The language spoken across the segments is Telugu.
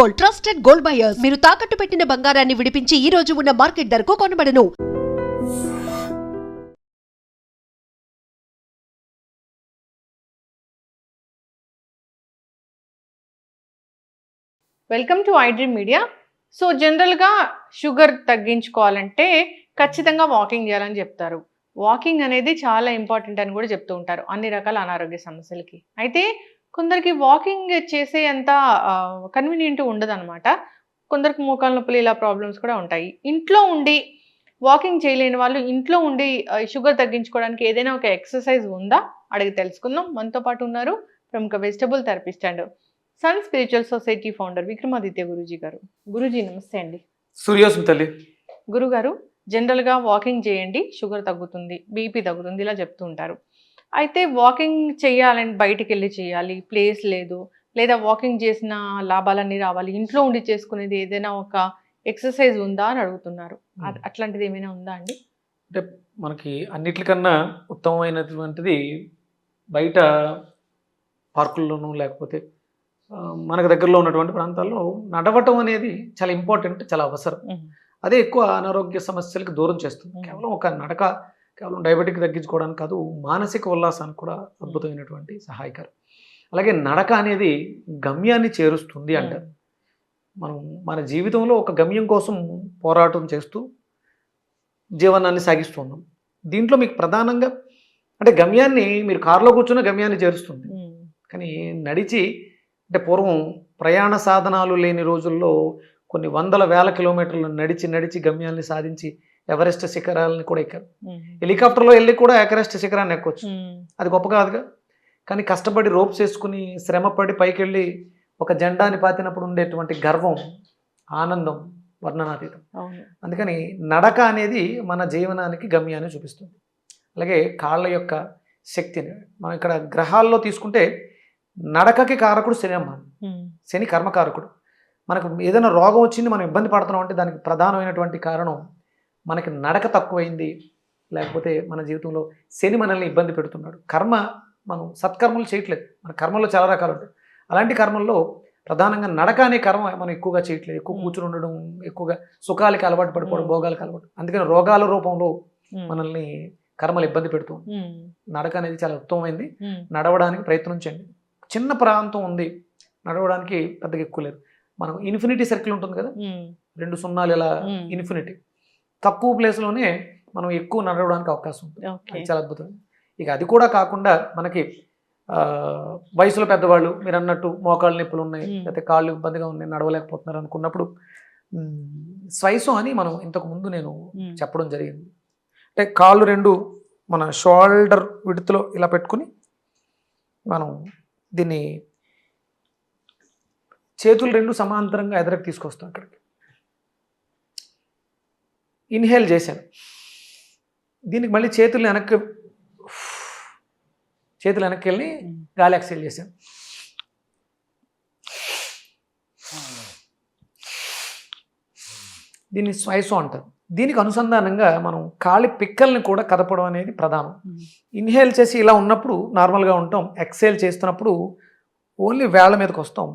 గోల్డ్ ట్రస్టెడ్ గోల్డ్ బయర్స్ మీరు తాకట్టు పెట్టిన బంగారాన్ని విడిపించి ఈ రోజు ఉన్న మార్కెట్ ధరకు కొనబడను welcome to dream media so జనరల్గా షుగర్ తగ్గించుకోవాలంటే ఖచ్చితంగా వాకింగ్ చేయాలని చెప్తారు వాకింగ్ అనేది చాలా ఇంపార్టెంట్ అని కూడా చెప్తూ ఉంటారు అన్ని రకాల అనారోగ్య సమస్యలకి అయితే కొందరికి వాకింగ్ చేసే అంత కన్వీనియంట్ అనమాట కొందరికి మోకాలు నొప్పులు ఇలా ప్రాబ్లమ్స్ కూడా ఉంటాయి ఇంట్లో ఉండి వాకింగ్ చేయలేని వాళ్ళు ఇంట్లో ఉండి షుగర్ తగ్గించుకోవడానికి ఏదైనా ఒక ఎక్సర్సైజ్ ఉందా అడిగి తెలుసుకుందాం మనతో పాటు ఉన్నారు ప్రముఖ vegetable therapist and sun spiritual society founder Vikramaditya Guruji గారు గురూజీ నమస్తే అండి సూర్యోస్మితల్లి గురుగారు జనరల్గా వాకింగ్ చేయండి షుగర్ తగ్గుతుంది బీపీ తగ్గుతుంది ఇలా చెప్తూ ఉంటారు అయితే వాకింగ్ చేయాలని బయటికి వెళ్ళి చేయాలి ప్లేస్ లేదు లేదా వాకింగ్ చేసిన లాభాలన్నీ రావాలి ఇంట్లో ఉండి చేసుకునేది ఏదైనా ఒక ఎక్సర్సైజ్ ఉందా అని అడుగుతున్నారు అట్లాంటిది ఏమైనా ఉందా అండి అంటే మనకి అన్నిటికన్నా ఉత్తమమైనటువంటిది బయట పార్కుల్లోనూ లేకపోతే మనకు దగ్గరలో ఉన్నటువంటి ప్రాంతాల్లో నడవటం అనేది చాలా ఇంపార్టెంట్ చాలా అవసరం అదే ఎక్కువ అనారోగ్య సమస్యలకు దూరం చేస్తుంది కేవలం ఒక నడక కేవలం డయాబెటిక్ తగ్గించుకోవడానికి కాదు మానసిక ఉల్లాసానికి కూడా అద్భుతమైనటువంటి సహాయకారం అలాగే నడక అనేది గమ్యాన్ని చేరుస్తుంది అంటారు hmm. మనం మన జీవితంలో ఒక గమ్యం కోసం పోరాటం చేస్తూ జీవనాన్ని సాగిస్తున్నాం దీంట్లో మీకు ప్రధానంగా అంటే గమ్యాన్ని మీరు కారులో కూర్చున్న గమ్యాన్ని చేరుస్తుంది hmm. కానీ నడిచి అంటే పూర్వం ప్రయాణ సాధనాలు లేని రోజుల్లో కొన్ని వందల వేల కిలోమీటర్లు నడిచి నడిచి గమ్యాన్ని సాధించి ఎవరెస్ట్ శిఖరాలను కూడా ఎక్కారు హెలికాప్టర్లో వెళ్ళి కూడా ఎవరెస్ట్ శిఖరాన్ని ఎక్కొచ్చు అది గొప్ప కాదుగా కానీ కష్టపడి రోప్స్ వేసుకుని శ్రమపడి పైకి వెళ్ళి ఒక జెండాని పాతినప్పుడు ఉండేటువంటి గర్వం ఆనందం వర్ణనాతీతం అందుకని నడక అనేది మన జీవనానికి గమ్యాన్ని చూపిస్తుంది అలాగే కాళ్ళ యొక్క శక్తిని మనం ఇక్కడ గ్రహాల్లో తీసుకుంటే నడకకి కారకుడు శని అమ్మ శని కర్మకారకుడు మనకు ఏదైనా రోగం వచ్చింది మనం ఇబ్బంది పడుతున్నాం అంటే దానికి ప్రధానమైనటువంటి కారణం మనకి నడక తక్కువైంది లేకపోతే మన జీవితంలో శని మనల్ని ఇబ్బంది పెడుతున్నాడు కర్మ మనం సత్కర్మలు చేయట్లేదు మన కర్మల్లో చాలా రకాలు ఉంటాయి అలాంటి కర్మల్లో ప్రధానంగా నడక అనే కర్మ మనం ఎక్కువగా చేయట్లేదు ఎక్కువ కూర్చుని ఉండడం ఎక్కువగా సుఖాలకి అలవాటు పడిపోవడం భోగాలకి అలవాటు అందుకని రోగాల రూపంలో మనల్ని కర్మలు ఇబ్బంది పెడుతుంది నడక అనేది చాలా ఉత్తమమైంది నడవడానికి ప్రయత్నించండి చిన్న ప్రాంతం ఉంది నడవడానికి పెద్దగా ఎక్కువ లేదు మనం ఇన్ఫినిటీ సర్కిల్ ఉంటుంది కదా రెండు సున్నాలు ఇలా ఇన్ఫినిటీ తక్కువ ప్లేస్లోనే మనం ఎక్కువ నడవడానికి అవకాశం ఉంటుంది చాలా అద్భుతం ఇక అది కూడా కాకుండా మనకి వయసులో పెద్దవాళ్ళు మీరు అన్నట్టు మోకాళ్ళ నొప్పులు ఉన్నాయి లేకపోతే కాళ్ళు ఇబ్బందిగా ఉన్నాయి నడవలేకపోతున్నారు అనుకున్నప్పుడు స్వైసం అని మనం ఇంతకు ముందు నేను చెప్పడం జరిగింది అంటే కాళ్ళు రెండు మన షోల్డర్ విడుతులో ఇలా పెట్టుకుని మనం దీన్ని చేతులు రెండు సమాంతరంగా ఎదురకు తీసుకొస్తాం అక్కడికి ఇన్హేల్ చేశాను దీనికి మళ్ళీ చేతులు వెనక్కి చేతులు వెనక్కి వెళ్ళి గాలి ఎక్సైల్ చేశాను దీన్ని స్వైసో అంటారు దీనికి అనుసంధానంగా మనం కాళ్ళ పిక్కల్ని కూడా కదపడం అనేది ప్రధానం ఇన్హేల్ చేసి ఇలా ఉన్నప్పుడు నార్మల్గా ఉంటాం ఎక్సైల్ చేస్తున్నప్పుడు ఓన్లీ వేళ్ళ మీదకి వస్తాం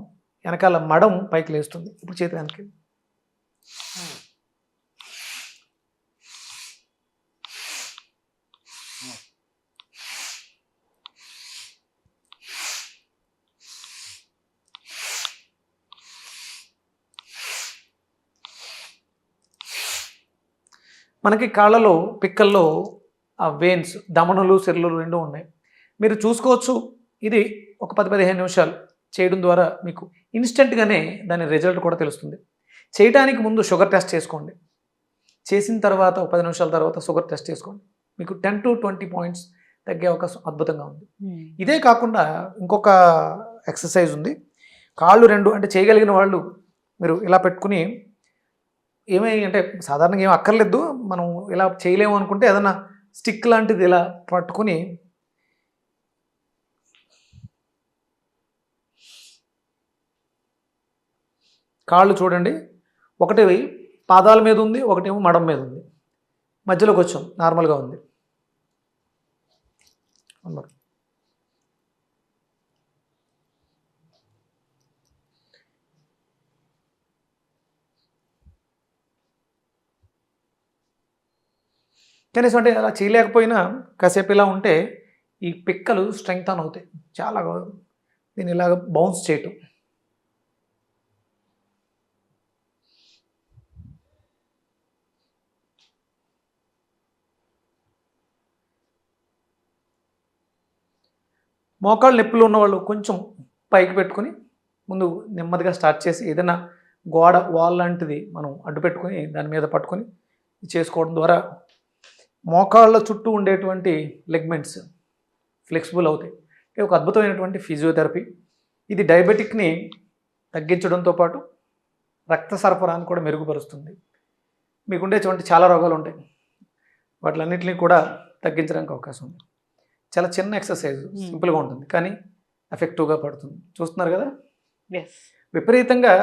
వెనకాల మడం పైకి లేస్తుంది ఇప్పుడు చేతి వెనక్కి మనకి కాళ్ళలో పిక్కల్లో ఆ వేన్స్ దమనులు సెల్లులు రెండు ఉన్నాయి మీరు చూసుకోవచ్చు ఇది ఒక పది పదిహేను నిమిషాలు చేయడం ద్వారా మీకు ఇన్స్టెంట్గానే దాని రిజల్ట్ కూడా తెలుస్తుంది చేయడానికి ముందు షుగర్ టెస్ట్ చేసుకోండి చేసిన తర్వాత ఒక పది నిమిషాల తర్వాత షుగర్ టెస్ట్ చేసుకోండి మీకు టెన్ టు ట్వంటీ పాయింట్స్ తగ్గే అవకాశం అద్భుతంగా ఉంది ఇదే కాకుండా ఇంకొక ఎక్సర్సైజ్ ఉంది కాళ్ళు రెండు అంటే చేయగలిగిన వాళ్ళు మీరు ఇలా పెట్టుకుని ఏమై అంటే సాధారణంగా ఏమి అక్కర్లేదు మనం ఇలా చేయలేము అనుకుంటే ఏదైనా స్టిక్ లాంటిది ఇలా పట్టుకుని కాళ్ళు చూడండి ఒకటి పాదాల మీద ఉంది ఒకటేమో మడం మీద ఉంది మధ్యలోకి వచ్చాం నార్మల్గా ఉంది కనీసం అంటే అలా చేయలేకపోయినా కాసేపు ఇలా ఉంటే ఈ పిక్కలు స్ట్రెంగ్త్ ఆన్ అవుతాయి చాలా దీన్ని ఇలాగ బౌన్స్ చేయటం మోకాళ్ళు నొప్పులు ఉన్నవాళ్ళు కొంచెం పైకి పెట్టుకొని ముందు నెమ్మదిగా స్టార్ట్ చేసి ఏదైనా గోడ వాల్ లాంటిది మనం అడ్డు పెట్టుకొని దాని మీద పట్టుకొని చేసుకోవడం ద్వారా మోకాళ్ళ చుట్టూ ఉండేటువంటి లెగ్మెంట్స్ ఫ్లెక్సిబుల్ అవుతాయి ఒక అద్భుతమైనటువంటి ఫిజియోథెరపీ ఇది డయాబెటిక్ని తగ్గించడంతో పాటు రక్త సరఫరాను కూడా మెరుగుపరుస్తుంది మీకుండేటువంటి చాలా రోగాలు ఉంటాయి వాటిలన్నింటినీ కూడా తగ్గించడానికి అవకాశం ఉంది చాలా చిన్న ఎక్సర్సైజ్ hmm. సింపుల్గా ఉంటుంది కానీ ఎఫెక్టివ్గా పడుతుంది చూస్తున్నారు కదా విపరీతంగా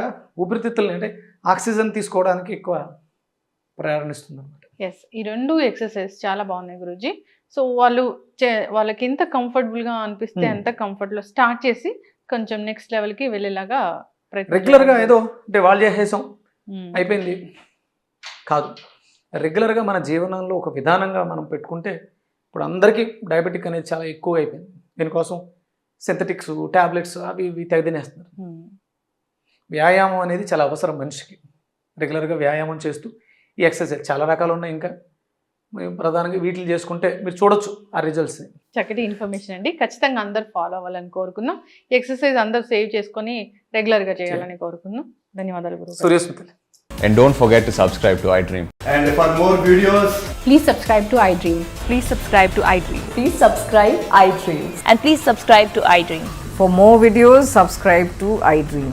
ఊపిరితిత్తులని అంటే ఆక్సిజన్ తీసుకోవడానికి ఎక్కువ ప్రేరణిస్తుంది ఎస్ ఈ రెండు ఎక్సర్సైజ్ చాలా బాగున్నాయి గురుజీ సో వాళ్ళు వాళ్ళకి ఎంత కంఫర్టబుల్గా అనిపిస్తే ఎంత కంఫర్ట్లో స్టార్ట్ చేసి కొంచెం నెక్స్ట్ లెవెల్కి వెళ్ళేలాగా రెగ్యులర్గా ఏదో అంటే వాళ్ళు చేసేసాం hmm. అయిపోయింది కాదు రెగ్యులర్గా మన జీవనంలో ఒక విధానంగా మనం పెట్టుకుంటే ఇప్పుడు అందరికీ డయాబెటిక్ అనేది చాలా ఎక్కువ అయిపోయింది దీనికోసం సింథటిక్స్ ట్యాబ్లెట్స్ అవి ఇవి తెగదినేస్తున్నారు hmm. వ్యాయామం అనేది చాలా అవసరం మనిషికి రెగ్యులర్గా వ్యాయామం చేస్తూ ఈ ఎక్సర్సైజ్ చాలా రకాలు ఉన్నాయి ఇంకా ప్రధానంగా వీటిని చేసుకుంటే మీరు చూడొచ్చు ఆ రిజల్ట్స్ చక్కటి ఇన్ఫర్మేషన్ అండి ఖచ్చితంగా అందరు ఫాలో అవ్వాలని కోరుకుందాం ఎక్సర్సైజ్ అందరు సేవ్ చేసుకొని రెగ్యులర్గా చేయాలని కోరుకుందాం ధన్యవాదాలు గురు And don't forget to subscribe to iDream. And for more videos, please subscribe to iDream. Please subscribe to iDream. Please subscribe iDream. And please subscribe to iDream. For more videos, subscribe to iDream.